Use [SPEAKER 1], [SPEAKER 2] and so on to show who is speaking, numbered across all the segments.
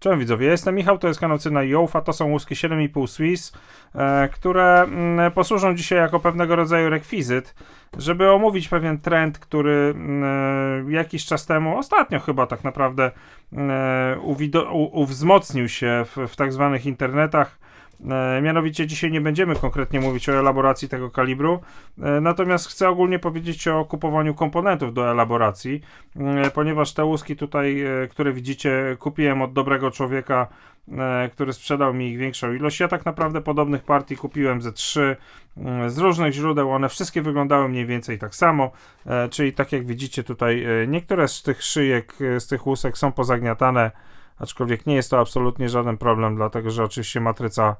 [SPEAKER 1] Cześć widzowie, ja jestem Michał, to jest kanał Cyna i to są łuski 7,5 Swiss, e, które mm, posłużą dzisiaj jako pewnego rodzaju rekwizyt, żeby omówić pewien trend, który mm, jakiś czas temu, ostatnio chyba tak naprawdę, e, uwido- u- uwzmocnił się w, w tak zwanych internetach. E, mianowicie dzisiaj nie będziemy konkretnie mówić o elaboracji tego kalibru, e, natomiast chcę ogólnie powiedzieć o kupowaniu komponentów do elaboracji, e, ponieważ te łuski tutaj, które widzicie, kupiłem od dobrego człowieka, który sprzedał mi ich większą ilość. Ja tak naprawdę podobnych partii kupiłem ze trzy mm, z różnych źródeł, one wszystkie wyglądały mniej więcej tak samo, czyli tak jak widzicie tutaj, niektóre z tych szyjek, z tych łusek są pozagniatane, aczkolwiek nie jest to absolutnie żaden problem, dlatego że oczywiście matryca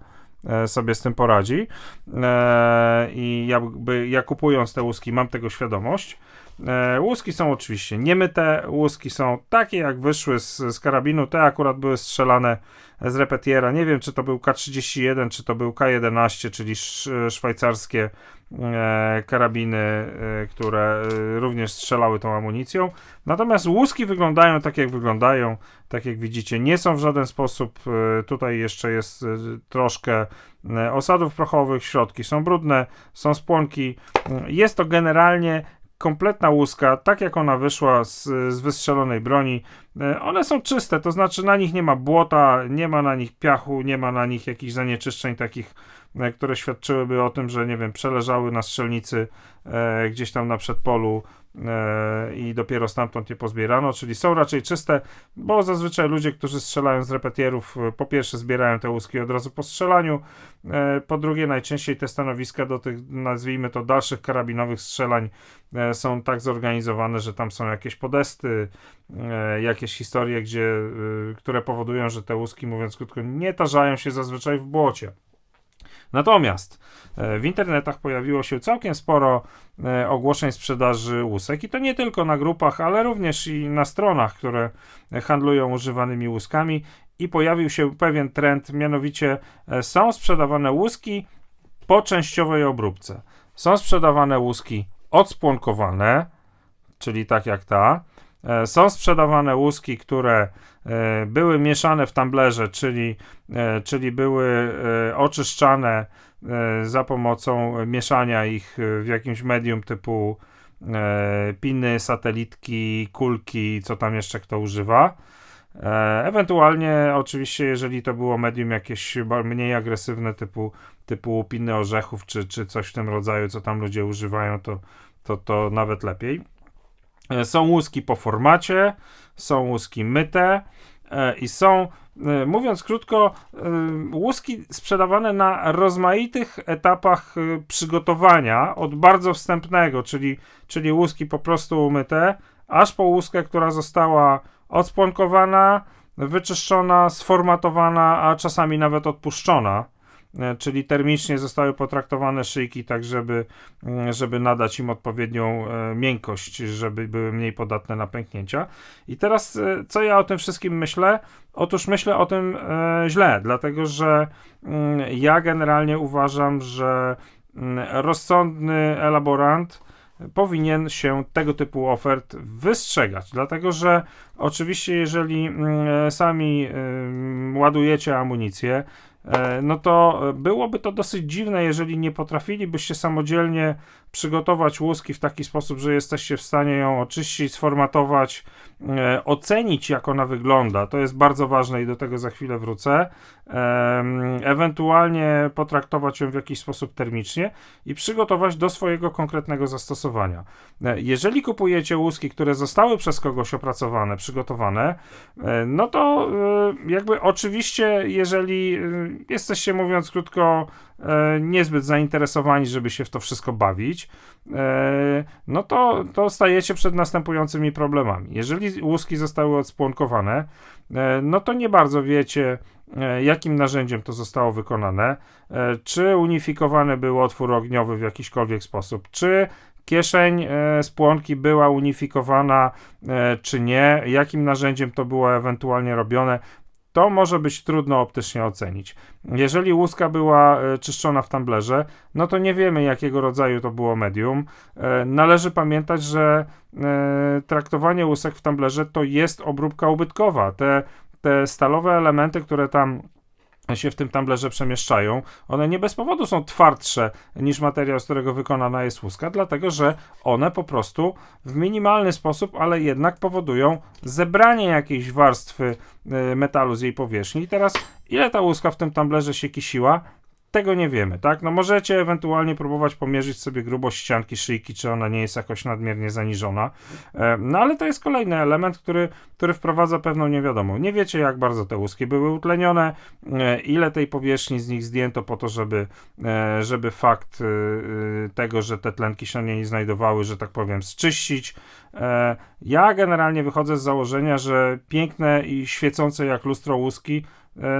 [SPEAKER 1] e, sobie z tym poradzi e, i jakby ja kupując te łuski mam tego świadomość. E, łuski są oczywiście niemyte, łuski są takie jak wyszły z, z karabinu, te akurat były strzelane z repetiera, nie wiem czy to był K31, czy to był K11, czyli sz, szwajcarskie e, karabiny, e, które e, również strzelały tą amunicją. Natomiast łuski wyglądają tak jak wyglądają, tak jak widzicie, nie są w żaden sposób, e, tutaj jeszcze jest e, troszkę e, osadów prochowych, środki są brudne, są spłonki. E, Jest to generalnie kompletna łuska, tak jak ona wyszła z, z wystrzelonej broni. E, One są czyste, to znaczy na nich nie ma błota, nie ma na nich piachu, nie ma na nich jakichś zanieczyszczeń takich, które świadczyłyby o tym, że nie wiem, przeleżały na strzelnicy e, gdzieś tam na przedpolu e, i dopiero stamtąd je pozbierano, czyli są raczej czyste, bo zazwyczaj ludzie, którzy strzelają z repetierów, e, po pierwsze zbierają te łuski od razu po strzelaniu, e, po drugie najczęściej te stanowiska do tych, nazwijmy to, dalszych karabinowych strzelań e, są tak zorganizowane, że tam są jakieś podesty, e, jakieś historie, gdzie, e, które powodują, że te łuski, mówiąc krótko, nie tarzają się zazwyczaj w błocie. Natomiast e, w internetach pojawiło się całkiem sporo e, ogłoszeń sprzedaży łusek i to nie tylko na grupach, ale również i na stronach, które handlują używanymi łuskami i pojawił się pewien trend, mianowicie e, są sprzedawane łuski po częściowej obróbce. Są sprzedawane łuski odspłonkowane, czyli tak jak ta. E, Są sprzedawane łuski, które e, były mieszane w tumblerze, czyli, e, czyli były oczyszczane za pomocą mieszania ich w jakimś medium typu piny, satelitki, kulki, co tam jeszcze kto używa. Ewentualnie, oczywiście, jeżeli to było medium jakieś mniej agresywne, typu, typu piny orzechów, czy, czy coś w tym rodzaju, co tam ludzie używają, to, to, to nawet lepiej. E, Są łuski po formacie, są łuski myte e, i są, e, mówiąc krótko, łuski sprzedawane na rozmaitych etapach przygotowania, od bardzo wstępnego, czyli, czyli łuski po prostu umyte, aż po łuskę, która została odspłonkowana, wyczyszczona, sformatowana, a czasami nawet odpuszczona. E, Czyli termicznie zostały potraktowane szyjki, tak żeby, mm, żeby nadać im odpowiednią e, miękkość, żeby były mniej podatne na pęknięcia. I teraz, e, co ja o tym wszystkim myślę? Otóż myślę o tym źle, dlatego że mm, ja generalnie uważam, że mm, rozsądny elaborant powinien się tego typu ofert wystrzegać, dlatego że oczywiście jeżeli sami ładujecie amunicję, no to byłoby to dosyć dziwne, jeżeli nie potrafilibyście samodzielnie przygotować łuski w taki sposób, że jesteście w stanie ją oczyścić, sformatować, e, ocenić jak ona wygląda. To jest bardzo ważne i do tego za chwilę wrócę. Em, Ewentualnie potraktować ją w jakiś sposób termicznie i przygotować do swojego konkretnego zastosowania. E, Jeżeli kupujecie łuski, które zostały przez kogoś opracowane, przygotowane, e, no to e, jakby oczywiście, jeżeli e, jesteście, mówiąc krótko, e, niezbyt zainteresowani, żeby się w to wszystko bawić, e, no to, to stajecie przed następującymi problemami. Jeżeli łuski zostały odspłonkowane, e, no to nie bardzo wiecie, e, jakim narzędziem to zostało wykonane, e, czy unifikowany był otwór ogniowy w jakikolwiek sposób, czy kieszeń e, spłonki była unifikowana, e, czy nie, jakim narzędziem to było ewentualnie robione. To może być trudno optycznie ocenić. Jeżeli łuska była e, czyszczona w tumblerze, no to nie wiemy jakiego rodzaju to było medium. E, Należy pamiętać, że e, traktowanie łusek w tumblerze to jest obróbka ubytkowa. Te, te stalowe elementy, które tam się w tym tumblerze przemieszczają, one nie bez powodu są twardsze niż materiał, z którego wykonana jest łuska, dlatego że one po prostu w minimalny sposób, ale jednak powodują zebranie jakiejś warstwy y, metalu z jej powierzchni. I teraz, ile ta łuska w tym tumblerze się kisiła? Tego nie wiemy, tak? No możecie ewentualnie próbować pomierzyć sobie grubość ścianki szyjki, czy ona nie jest jakoś nadmiernie zaniżona. E, No ale to jest kolejny element, który, który wprowadza pewną niewiadomą. Nie wiecie, jak bardzo te łuski były utlenione, e, ile tej powierzchni z nich zdjęto po to, żeby, e, żeby fakt tego, że te tlenki się nie znajdowały, że tak powiem, zczyścić. Ja generalnie wychodzę z założenia, że piękne i świecące jak lustro łuski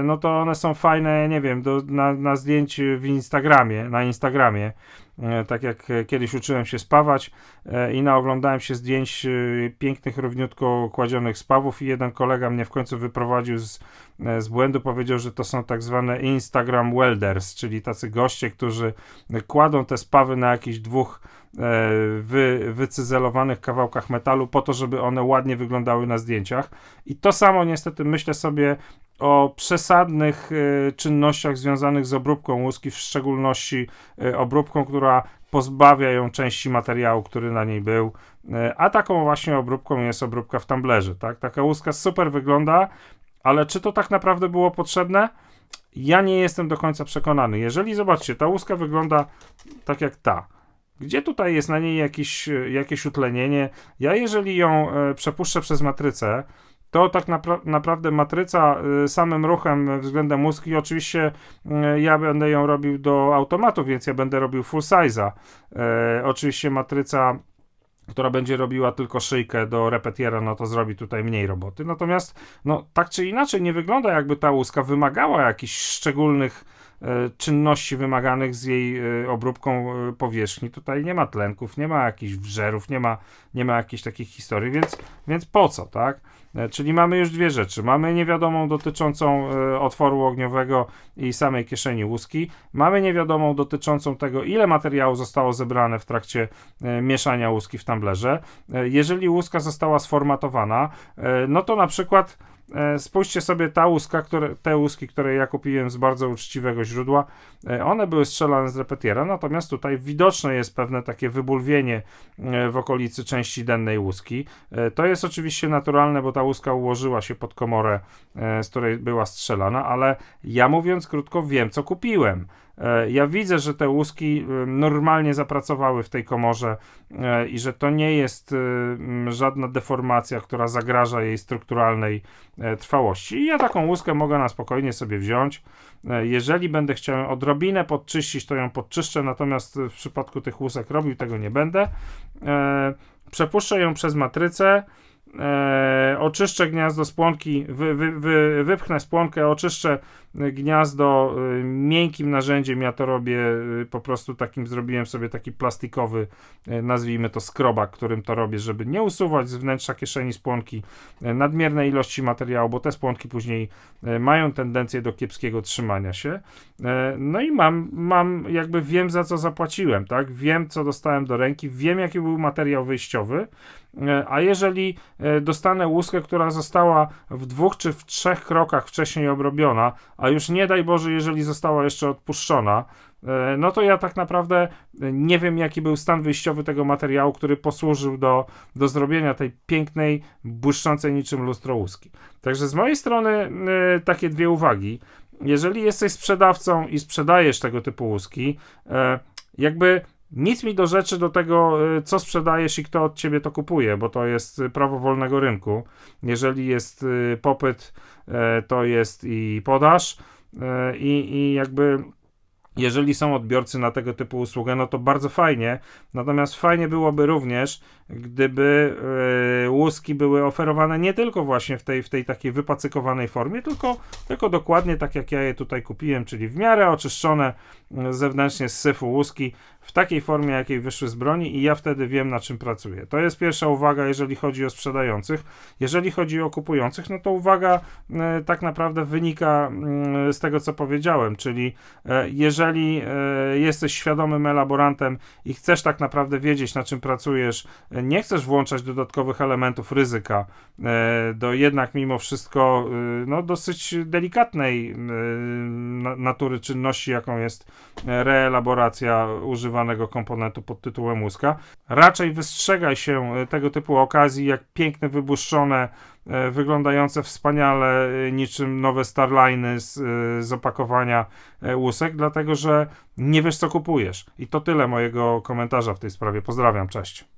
[SPEAKER 1] no to one są fajne, nie wiem, do, na, na zdjęciu w Instagramie, na Instagramie. E, Tak jak e, kiedyś uczyłem się spawać e, i naoglądałem się zdjęć pięknych, równiutko kładzionych spawów i jeden kolega mnie w końcu wyprowadził z, z błędu, powiedział, że to są tak zwane Instagram welders, czyli tacy goście, którzy kładą te spawy na jakichś dwóch wy, wycyzelowanych kawałkach metalu po to, żeby one ładnie wyglądały na zdjęciach. I to samo niestety myślę sobie o przesadnych czynnościach związanych z obróbką łuski, w szczególności obróbką, która pozbawia ją części materiału, który na niej był. E, A taką właśnie obróbką jest obróbka w tumblerze. Tak? Taka łuska super wygląda, ale czy to tak naprawdę było potrzebne? Ja nie jestem do końca przekonany. Jeżeli zobaczcie, ta łuska wygląda tak jak ta. Gdzie tutaj jest na niej jakieś, jakieś utlenienie? Ja jeżeli ją e, przepuszczę przez matrycę, to tak napra naprawdę matryca y, samym ruchem względem łuski, oczywiście y, ja będę ją robił do automatu, więc ja będę robił full size'a. E, oczywiście matryca która będzie robiła tylko szyjkę do repetiera, no to zrobi tutaj mniej roboty. Natomiast, no tak czy inaczej, nie wygląda jakby ta łuska wymagała jakichś szczególnych czynności wymaganych z jej e, obróbką e, powierzchni. Tutaj nie ma tlenków, nie ma jakichś wżerów, nie ma, nie ma jakichś takich historii, więc, więc po co, tak? E, Czyli mamy już dwie rzeczy. Mamy niewiadomą dotyczącą e, otworu ogniowego i samej kieszeni łuski. Mamy niewiadomą dotyczącą tego, ile materiału zostało zebrane w trakcie e, mieszania łuski w tumblerze. E, Jeżeli łuska została sformatowana, e, no to na przykład e, spójrzcie sobie ta łuska, które, te łuski, które ja kupiłem z bardzo uczciwego źródła, e, one były strzelane z repetiera, natomiast tutaj widoczne jest pewne takie wybulwienie e, w okolicy części dennej łuski. E, To jest oczywiście naturalne, bo ta łuska ułożyła się pod komorę, e, z której była strzelana, ale ja mówiąc krótko, wiem co kupiłem. E, Ja widzę, że te łuski e, normalnie zapracowały w tej komorze e, i że to nie jest żadna deformacja, która zagraża jej strukturalnej trwałości. I ja taką łuskę mogę na spokojnie sobie wziąć. Jeżeli będę chciał odrobinę podczyścić, to ją podczyszczę, natomiast w przypadku tych łusek robił tego nie będę. Przepuszczę ją przez matrycę. Oczyszczę gniazdo spłonki, wy, wy, wy, wypchnę spłonkę, oczyszczę gniazdo e, miękkim narzędziem. Ja to robię e, po prostu takim, zrobiłem sobie taki plastikowy, e, nazwijmy to skrobak, którym to robię, żeby nie usuwać z wnętrza kieszeni spłonki nadmiernej ilości materiału, bo te spłonki później mają tendencję do kiepskiego trzymania się. No i mam, mam jakby wiem za co zapłaciłem, tak? Wiem co dostałem do ręki, wiem jaki był materiał wyjściowy. A jeżeli dostanę łuskę, która została w dwóch czy w trzech krokach wcześniej obrobiona, a już nie daj Boże, jeżeli została jeszcze odpuszczona, e, no to ja tak naprawdę e, nie wiem, jaki był stan wyjściowy tego materiału, który posłużył do, do zrobienia tej pięknej, błyszczącej niczym lustro łuski. Także z mojej strony e, takie dwie uwagi. Jeżeli jesteś sprzedawcą i sprzedajesz tego typu łuski, jakby nic mi do rzeczy do tego, y, co sprzedajesz i kto od ciebie to kupuje, bo to jest y, prawo wolnego rynku. Jeżeli jest y, popyt, to jest i podaż i, i jakby jeżeli są odbiorcy na tego typu usługę, no to bardzo fajnie. Natomiast fajnie byłoby również, gdyby łuski były oferowane nie tylko właśnie w tej, w tej takiej wypacykowanej formie, tylko, tylko dokładnie tak jak ja je tutaj kupiłem, czyli w miarę oczyszczone zewnętrznie z syfu łuski, w takiej formie, jakiej wyszły z broni i ja wtedy wiem, na czym pracuję. To jest pierwsza uwaga, jeżeli chodzi o sprzedających. Jeżeli chodzi o kupujących, no to uwaga e, tak naprawdę wynika mm, z tego, co powiedziałem, czyli e, jeżeli e, jesteś świadomym elaborantem i chcesz tak naprawdę wiedzieć, na czym pracujesz, e, nie chcesz włączać dodatkowych elementów ryzyka e, do jednak mimo wszystko e, no, dosyć delikatnej e, na- natury czynności, jaką jest e, reelaboracja używanego komponentu pod tytułem łuska. Raczej wystrzegaj się e, tego typu okazji, jak piękne, wybuszczone, e, wyglądające wspaniale, e, niczym nowe Starliny z, z opakowania łusek, dlatego że nie wiesz, co kupujesz. I to tyle mojego komentarza w tej sprawie. Pozdrawiam, cześć.